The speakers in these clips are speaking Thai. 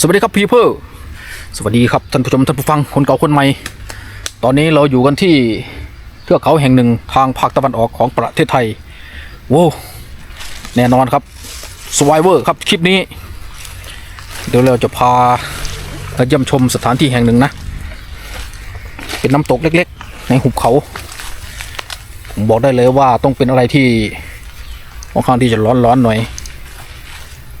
สวัสดีครับพีเพิร์สวัสดีครับท่านผู้ชมท่านผู้ฟังคนเก่าคนใหม่ ตอนนี้เราอยู่กันที่เทือกเขาแห่งหนึ่งทางภาคตะวันออกของประเทศไทยโว้แน่นอนครับสไวเวอร์ครับคลิปนี้ เดี๋ยวเราจะพาไปเยี่ยมชมสถานที่แห่งหนึ่งนะ เป็นน้ำตกเล็กๆ ในหุบเขา ผมบอกได้เลยว่าต้องเป็นอะไรที่ค่อนข้างที่จะร้อนๆหน่อย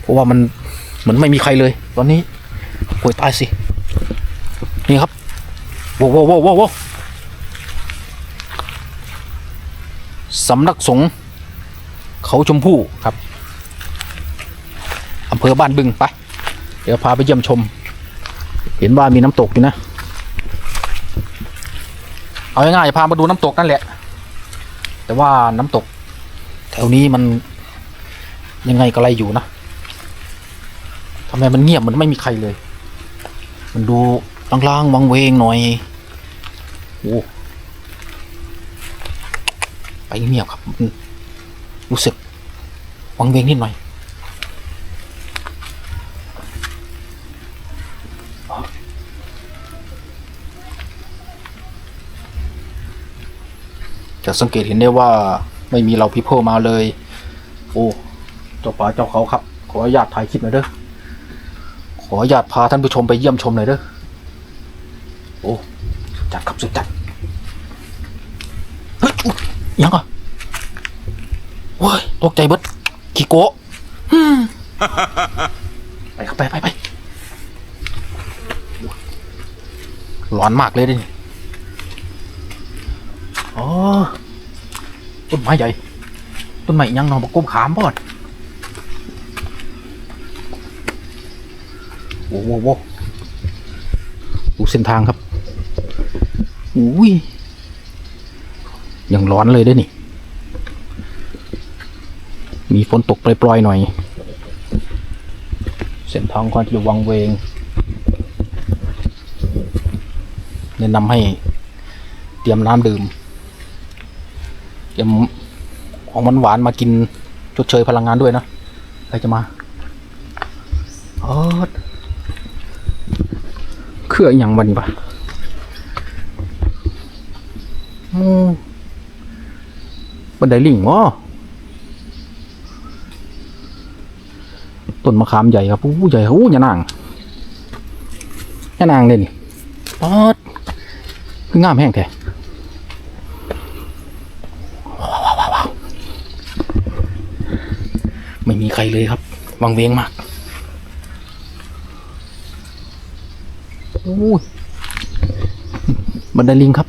เพราะว่ามัน เหมือนไม่มีใครเลย ตอนนี้ป่วยตายสิ นี่ครับว้วว้วโว้วโว้วโว้วสำนักสงฆ์เขาชมพู่ครับอำเภอบ้านบึงไป เดี๋ยวพาไปเยี่ยมชม เห็นว่ามีน้ำตกอยู่นะ เอาง่ายๆพามาดูน้ำตกนั่นแหละ แต่ว่าน้ำตก แถวนี้มันยังไงก็ไรอยู่นะ ทำไมมันเงียบมันไม่มีใครเลย มันดูล่างๆวังเวงหน่อยโอ้ไปเงียบครับ รู้สึกวังเวงนิดหน่อยจะสังเกตเห็นได้ว่าไม่มีเราพิโพมาเลย โอ้ เจ้าป่าเจ้าเขาครับ ขออนุญาตถ่ายคลิปหน่อยเด้อ ออนุญาตพาท่านผู้ชมไปเยี่ยมชมหน่อยเด้อโอ้จัดครับสุดจัดเฮ้ยยังอะโอ้ยตกใจบดขี้โกะไปครับไปไปไปร้อนมากเลยดิอ๋อต้นไม้ใหญ่ ต้นไม้ยังนอบอกก้มขามบอด โอ้โหโว้โหดูเส้นทางครับอุ้ยยังร้อนเลยเด้วยนี่ มีฝนตกปล่อยๆหน่อย เส้นทางค่อนข้างจะวังเวง แนะนำให้เตรียมน้ำดื่ม เตรียมของหวานๆมากินชดเชยพลังงานด้วยนะ ใครจะมาออด เครืออย่างบันนี้ปะโอ้บันไดลิงวะต้นมะขามใหญ่ครับอู้ใหญ่อู้ยานางยานางเลยนี่ปอดคืองามแห้งแท้ไม่มีใครเลยครับ วังเวงมาก อ้บันไดลิงครับ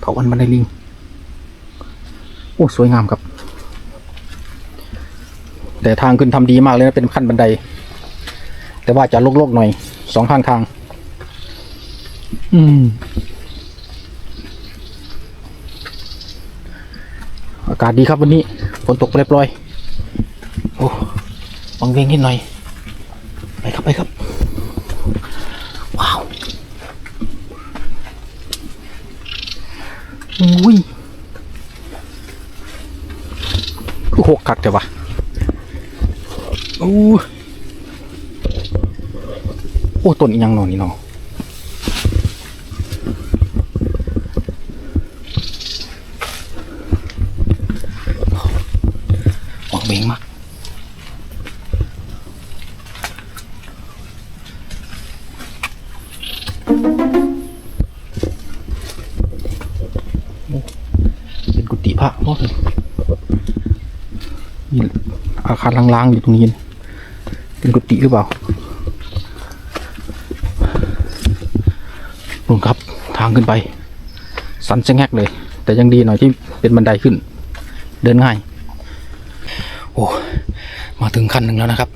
เถาวันบันไดลิง โอ้สวยงามครับ แต่ทางขึ้นทำดีมากเลยนะเป็นขั้นบันได แต่ว่าจะโลกๆหน่อยสองข้างทาง อืมอากาศดีครับวันนี้ฝนตกปล่อยๆโอ้วังเวงนิดหน่อย ไปครับไปครับ ว้าวอุ้ย คือหกคักแต่ว่าโอ้โอ้ต้นยังนอนนี่เนาะาคารล้างๆอยู่ตรงนี้เป็นกุฏิหรือเปล่านู่นครับทางขึ้นไป สันจะแงกเลย แต่ยังดีหน่อยที่เป็นบันไดขึ้น เดินง่าย โอ้มาถึงขั้นหนึ่งแล้วนะครับ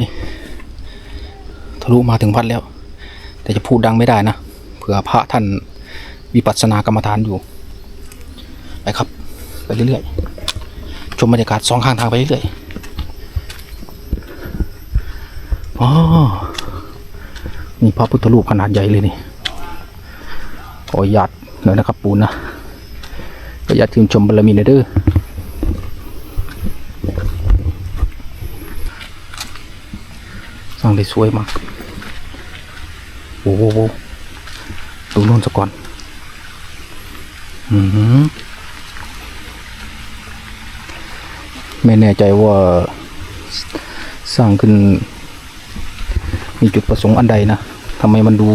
นี่ทะลุมาถึงพัดแล้ว แต่จะพูดดังไม่ได้นะเผื่อพระท่านวิปัสสนากรรมฐานอยู่ ไปครับ ไปเรื่อยๆ ชมบรรยากาศสองข้างทางไปเรื่อยๆอ๋อมีพระพุทธรูปขนาดใหญ่เลยนี่ขออนุญาตหน่อยนะครับปูนนะขออนุญาตชื่นชมบารมีหน่อยเด้อสร้างได้สวยมาก โอ้โหโอ้โหดูนู่นซะก่อน อือหือ ไม่แน่ใจว่าสร้างขึ้น มีจุดประสงค์อันใดนะทำไมมันดู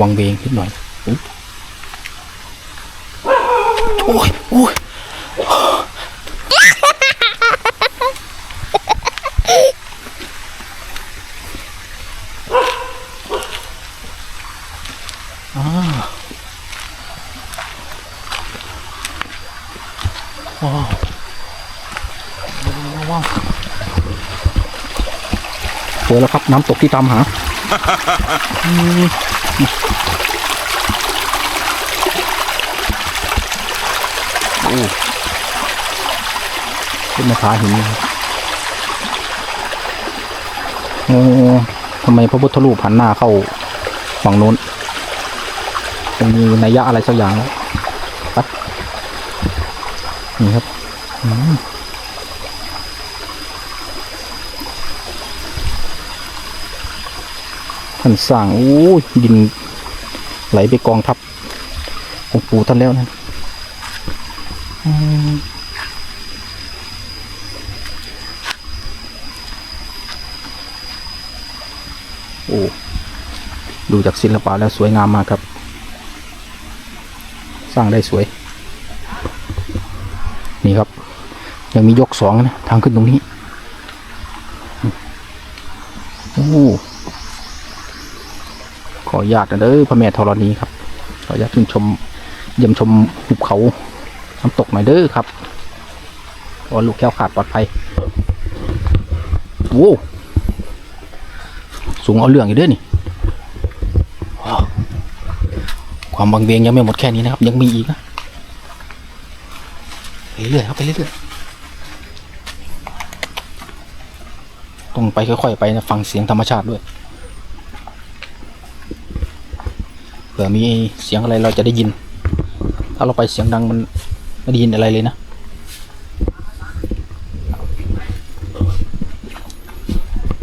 วังเวงนิดหน่อยโอ้ยโอ้ย ว้าวว้าวเจอแล้วครับน้ำตกที่ตามหาโอ้ขึ้นมาขาหินโอ้ทำไมพระพุทธรูปหันหน้าเข้าฝั่งโน้นมันมีนัยยะอะไรสักอย่างแล้ว นี่ครับท่านสร้างโอ้ยดินไหลไปกองทับองค์ปู่ท่านแล้วนั่นโอ้ดูจากศิลปะแล้วสวยงามมากครับ สร้างได้สวย นี่ครับ ยังมียกสองนะทางขึ้นตรงนี้โอ้ขออนุญาตนะเด้อพระแม่ธรณีครับ ขออนุญาตชื่นชมเยี่ยมชมหุบเขาน้ำตกหน่อยเด้อครับว่าลูกแก้วขาดปลอดภัยโว้สูงเอาเรื่องอยู่เด้อนี่ความบางเบงยังไม่หมดแค่นี้นะครับ ยังมีอีกนะ เรื่อยๆครับไปเรื่อยๆต้องไปค่อยๆไปนะฟังเสียงธรรมชาติด้วยเผื่อมีเสียงอะไรเราจะได้ยิน ถ้าเราไปเสียงดังมันไม่ได้ยินอะไรเลยนะ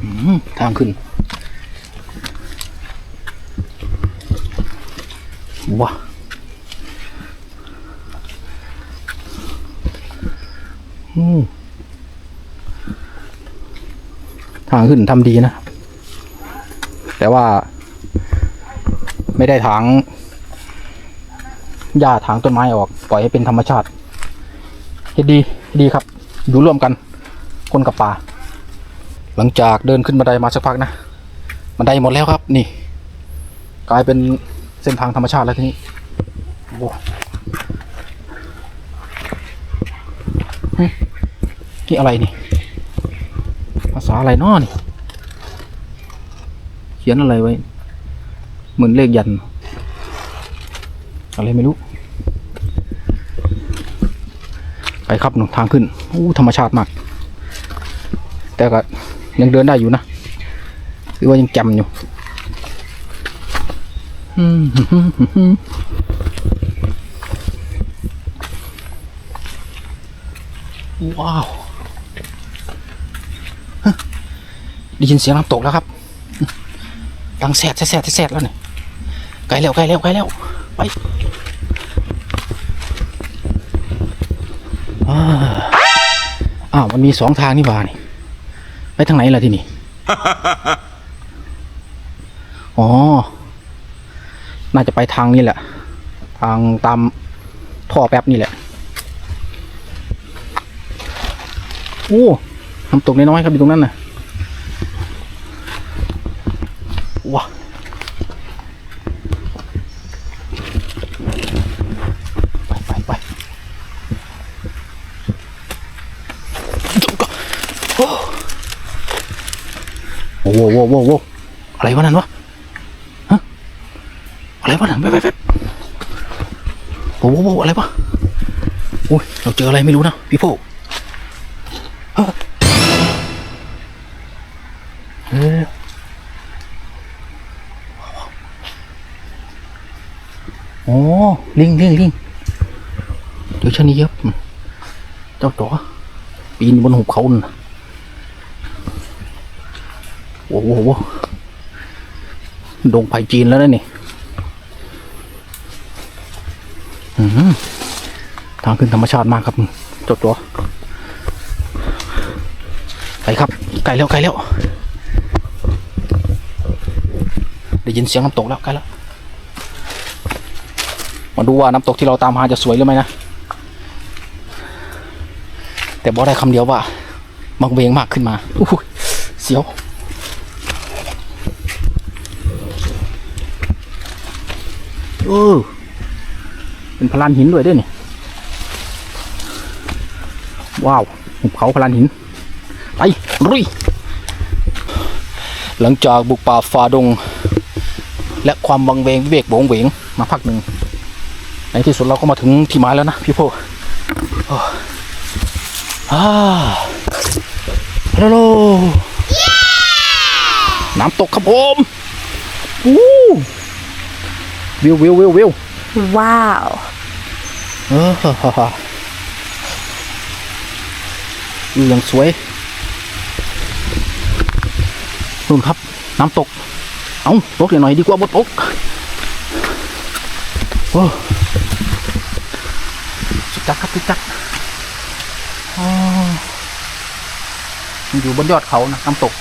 อืมทางขึ้นว้าอืม ทางขึ้นทำดีนะ แต่ว่า ไม่ได้ถางหญ้าถางต้นไม้ออก ปล่อยให้เป็นธรรมชาติเฮ็ดดีดีครับ อยู่ร่วมกัน คนกับป่า หลังจากเดินขึ้นบันไดมาสักพักนะบันไดหมดแล้วครับ นี่ กลายเป็นเส้นทางธรรมชาติแล้วทีนี้โอ้ นี่อะไรนี่ ภาษาอะไรน้อนี่ เขียนอะไรไว้ เหมือนเลขยัน อะไรไม่รู้ ไปครับหนูทางขึ้นอู้ธรรมชาติมาก แต่ก็ยังเดินได้อยู่นะคือว่ายังจำอยู่ว้าวฮะ ได้ยินเสียงน้ำตกแล้วครับดังแสดแสดแสดแล้วเนี่ยใกล้แล้วใกล้แล้วใกล้แล้วไปอาอ้าวมันมีสองทางนี่หว่านี่ไปทางไหนล่ะที่นี่อ๋อ น่าจะไปทางนี้แหละ ทางตามท่อแป๊บนี่แหละโอ้น้ำตกน้อยๆครับอยู่ตรงนั้นน่ะว้า ไปไปไป โอ้โว้โว้โว้อะไรวะนั่นวะฮะอะไรวะนั่นไปไปไปโอ้โหโว้อะไรวะโอ้ยเราเจออะไรไม่รู้นะพี่โฟเฮ้เฮ้ยโอ้ลิงลิงลิงเดี๋ยวชนีครับเจ้าจ๋อปีนบนหุบเขาน่ะ โอ้โหดงไผ่จีนแล้วนะนี่ทางขึ้นธรรมชาติมากครับจดตัวไปครับไกลแล้วไกลแล้วได้ยินเสียงน้ำตกแล้วใกลแล้วมาดูว่าน้ำตกที่เราตามหาจะสวยหรือไม่นะแต่บอกได้คำเดียวว่า มักเวงมากขึ้นมาอเสียว เออเป็นพลานหินด้วยด้วยนี่ว้าวหุบเขาพลานหิน ไปลุยหลังจากบุกป่าฝ่าดง และความบังเวงวิเวกโบงเหวงมาพักหนึ่งในที่สุดเราก็มาถึงที่หมายแล้วนะพี่โพโอ้อ่าฮัลโหลน้ำตกครับผมอู้ วิววิววิววิว Wow. เออฮ่าฮ่าฮ่าวิวอย่างสวยนู่นครับ น้ำตก เอาตกหน่อยดีกว่าบดตกโอ้สุดจัดครับสุดจัดอ๋อมันอยู่บนยอดเขานะน้ำตก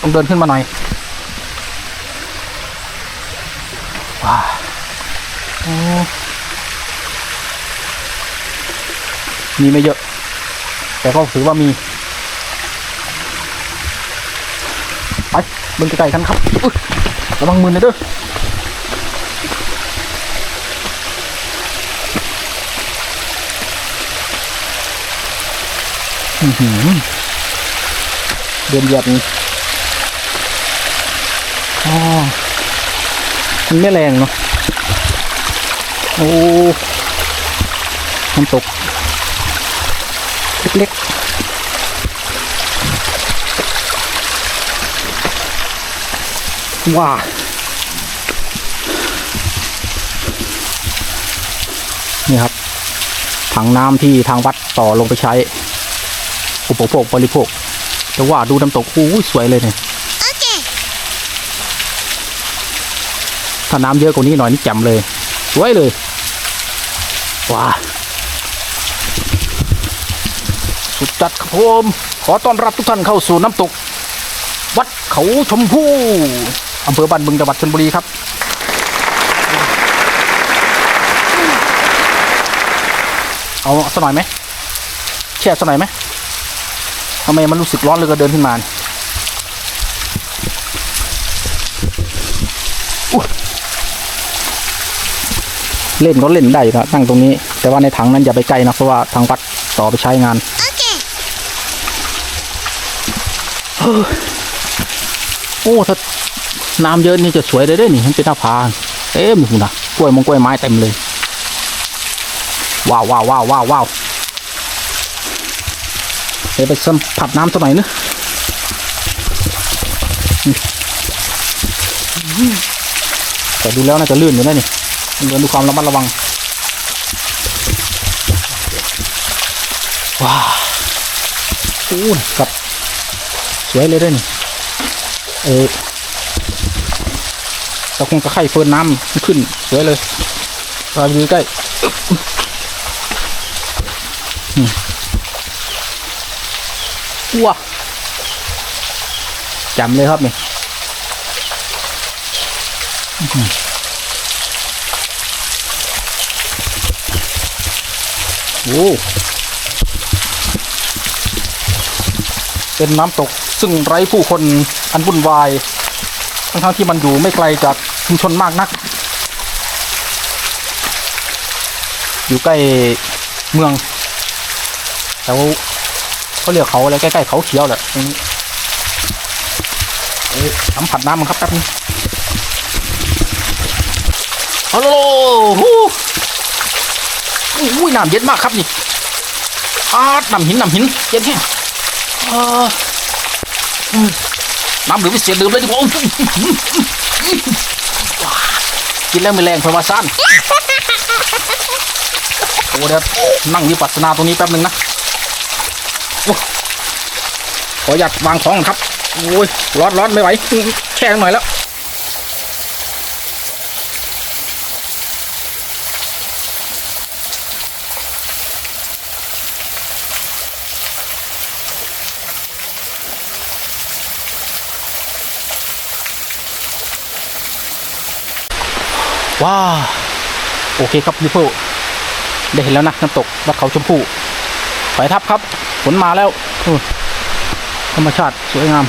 ต้องเดินขึ้นมาหน่อย ว้าโอ้มีไม่เยอะ แต่ก็ถือว่ามี ไปมึงไกลๆกันครับระวังมือนะเด้ออื้อหือเดือนเหยียบนี่อ๋อ มันไม่แรงเนาะโอ้น้ำตก เล็กๆ ว้านี่ครับ ถังน้ำที่ทางวัดต่อลงไปใช้ อุปโภคบริโภค แต่ว่าดูน้ำตกอู้สวยเลยเนี่ย ถ้าน้ำเยอะกว่านี้หน่อยนี่แจ่มเลยสวยเลยว้าสุดจัดครับผมขอต้อนรับทุกท่านเข้าสู่น้ำตก วัดเขาชมพู่อำเภอบ้านบึงจังหวัดชลบุรีครับเอาสักหน่อยไหมแช่สักหน่อยไหมทำไมมันรู้สึกร้อนเลยก็เดินขึ้นมาอุ๊ย เล่นก็เล่นได้อยู่นะนั่งตรงนี้ แต่ว่าในถังนั้นอย่าไปใกล้นะเพราะว่าทางวัดต่อไปใช้งานโอ้ถ้าน้ำเยอะนี่จะสวยเลยเด้อนี่มันเป็นหน้าผาเต็มอยู่นะกล้วยมงกล้วยไม้เต็มเลยว้าวว้าวว้าวว้าวว้าวเดี๋ยวไปสัมผัสน้ำสักหน่อยนึแต่ดูแล้วน่าจะลื่นอยู่นะนี่ต้อง เดินด้วยความระมัดระวัง ว้าอู้นครับ สวยเลยเด้วยนี่ เออตะคงตะไคร่เฟินน้ำขึ้น สวยเลยเราไปดูใกล้ว้าจำเลยครับนี่ อื้อหือโอ้เป็นน้ำตกซึ่งไร้ผู้คนอันวุ่นวาย ทั้งๆที่มันอยู่ไม่ไกลจากชุมชนมากนัก อยู่ใกล้เมืองแถวเขาเรียกเขาอะไรใกล้ๆเขาเขียวแหละตรงนี้เอ้ยสัมผัสน้ำมันครับแป๊บนึงฮัลโหล อุ้ยน้ำเย็นมากครับนี่อาดน้ำหินน้ำหินเย็นแห้งเอออืมน้ำดื่มพิเศษดื่มเลยดิผมว้ากินแล้วไม่แรงเพราะว่าสั้นโอ้เดี๋ยวนั่งวิปัสสนาตรงนี้แป๊บหนึ่งนะขออยากวางของครับโอ้ยร้อนร้อนไม่ไหวแช่หน่อยแล้ว ว้าโอเคครับพี่ผู้ได้เห็นแล้วนะน้ำตกวัดเขาชมพู่ไปทับครับฝนมาแล้วธรรมชาติสวยงาม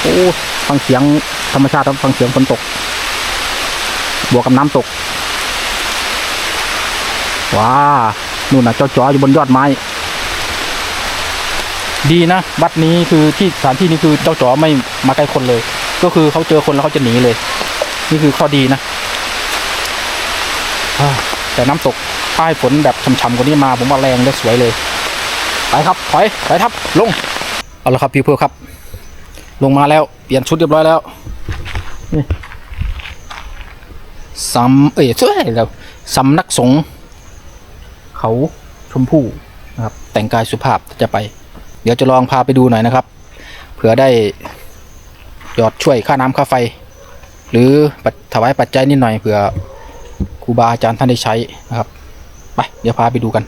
โอ้ฟังเสียงธรรมชาติครับฟังเสียงฝนตก บวกกับน้ำตกว้านู่นนะเจ้าจ๋ออยู่บนยอดไม้ ดีนะวัดนี้คือที่สถานที่นี้คือเจ้าจ๋อไม่มาใกล้คนเลย ก็คือเขาเจอคนแล้วเขาจะหนีเลย นี่คือข้อดีนะอ่าแต่น้ำตกป้ายฝนแบบช่ำๆกว่านี้มา ผมว่าแรงและสวยเลย ไปครับถอยไปทับลง เอาละครับพี่เพื่อครับ ลงมาแล้วเปลี่ยนชุดเรียบร้อยแล้วนี่สำเอ้ยช่วยแล้วสำนักสงฆ์เขาชมพู่นะครับ แต่งกายสุภาพจะไป เดี๋ยวจะลองพาไปดูหน่อยนะครับ เผื่อได้ ยอดช่วยค่าน้ำค่าไฟ หรือถวายปัจจัยนิดหน่อยเผื่อครูบาอาจารย์ท่านได้ใช้นะครับไปเดี๋ยวพาไปดูกัน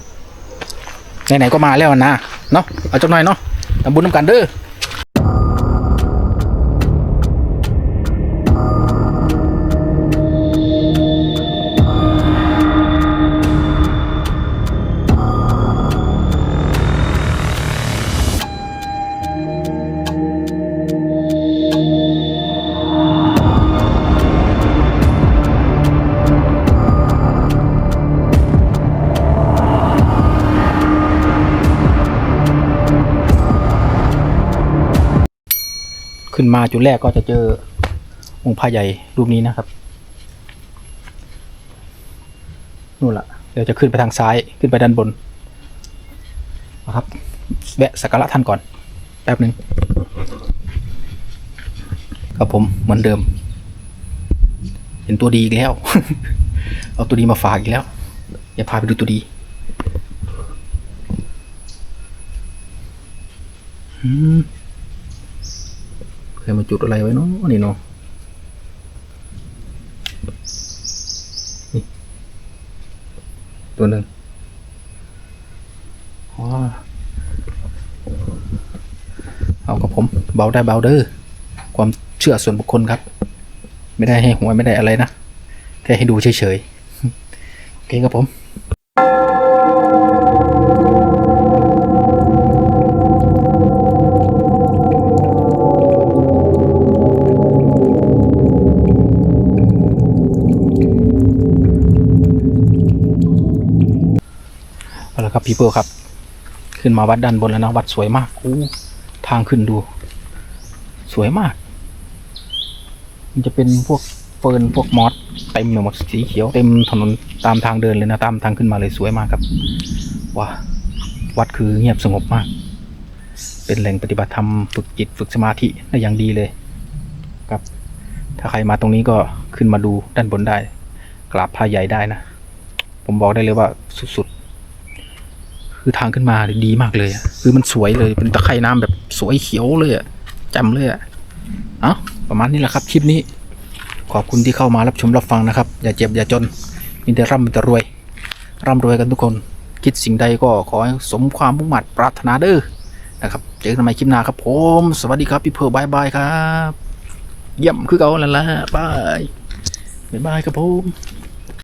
ไหนๆก็มาแล้วนะเนาะเอาจักหน่อยเนาะทำบุญน้ำกันเด้อ มาจุดแรกก็จะเจอองค์พระใหญ่รูปนี้นะครับนู่นละเดี๋ยวจะขึ้นไปทางซ้ายขึ้นไปด้านบนนะครับแวะสักการะท่านก่อนแป๊บหนึ่งครับผมเหมือนเดิม เห็นตัวดีอีกแล้ว เอาตัวดีมาฝากอีกแล้วอย่าพาไปดูตัวดีอืม คยมาจุดอะไรไว้เนาะนี่เนาะนี่ตัวหนึ่งอ๋อเอากับผมเบาได้เบาเด้อความเชื่อส่วนบุคคลครับ ไม่ได้ให้หวยไม่ได้อะไรนะ แค่ให้ดูเฉยๆ โอเคครับผม พี่เปิลครับ ขึ้นมาวัดด้านบนแล้วนะวัดสวยมากอู้ทางขึ้นดู สวยมาก มันจะเป็นพวกเฟิร์นพวกมอสเต็มไปหมดสีเขียวเต็มถนนตามทางเดินเลยนะตามทางขึ้นมาเลยสวยมากครับว้าวัดคือเงียบสงบมาก เป็นแหล่งปฏิบัติธรรมฝึกจิตฝึกสมาธิได้อย่างดีเลยครับ ถ้าใครมาตรงนี้ก็ขึ้นมาดูด้านบนได้ กราบพระใหญ่ได้นะ ผมบอกได้เลยว่าสุดๆ คือทางขึ้นมาดีมากเลยคือมันสวยเลยเป็นตะไคร่น้ำแบบสวยเขียวเลยอะจำเลยอะเอาประมาณนี้แหละครับคลิปนี้ ขอบคุณที่เข้ามารับชมรับฟังนะครับ อย่าเจ็บอย่าจนมีแต่ร่ำมีแต่รวย ร่ำรวยกันทุกคน คิดสิ่งใดก็ขอให้สมความมุ่งมั่นปรารถนาเด้อนะครับเจอกันใหม่คลิปหน้าครับผมสวัสดีครับพี่เพร์ลบายบายครับเยี่ยมคือเก่าแล้วล่ะบายบายบายครับผม